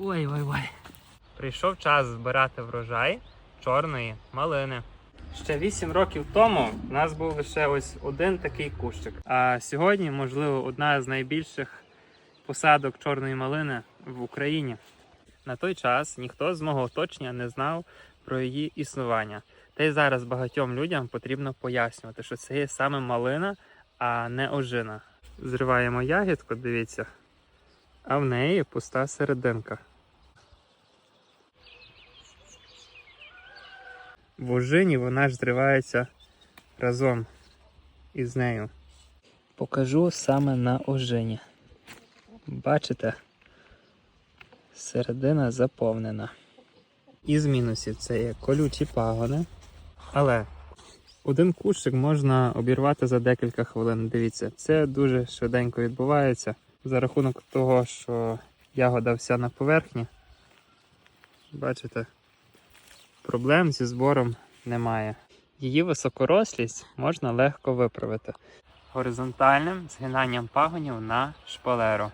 Ой-ой-ой. Прийшов час збирати врожай чорної малини. Ще 8 років тому в нас був лише ось один такий кущик. А сьогодні, можливо, одна з найбільших посадок чорної малини в Україні. На той час ніхто з мого оточення не знав про її існування. Та й зараз багатьом людям потрібно пояснювати, що це є саме малина, а не ожина. Зриваємо ягідку, дивіться, а в неї пуста серединка. В ожині вона ж зривається разом із нею. Покажу саме на ожині. Бачите? Середина заповнена. Із мінусів це є колючі пагони. Але один кущик можна обірвати за декілька хвилин. Дивіться, це дуже швиденько відбувається за рахунок того, що ягода вся на поверхні. Бачите, проблем зі збором немає. Її високорослість можна легко виправити горизонтальним згинанням пагонів на шпалеру.